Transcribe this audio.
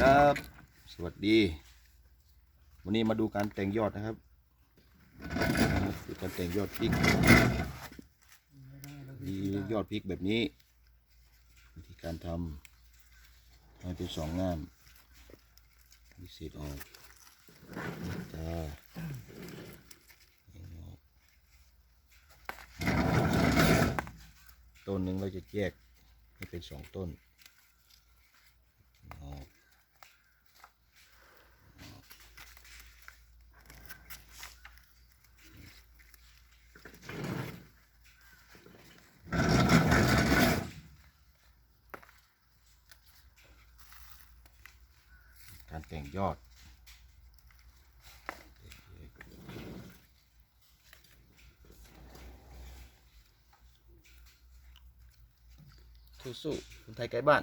ครับ สวัสดี วันนี้มาดูการแต่งยอดนะครับดูการแต่งยอดพริกมียอดพริกแบบนี้วิธีการทำให้เป็นสองงามมีเศษออกจ้าต้นหนึ่งเราจะแยกให้เป็นสองต้นออก การแต่งยอด สู้ๆคนไทยไกลบ้าน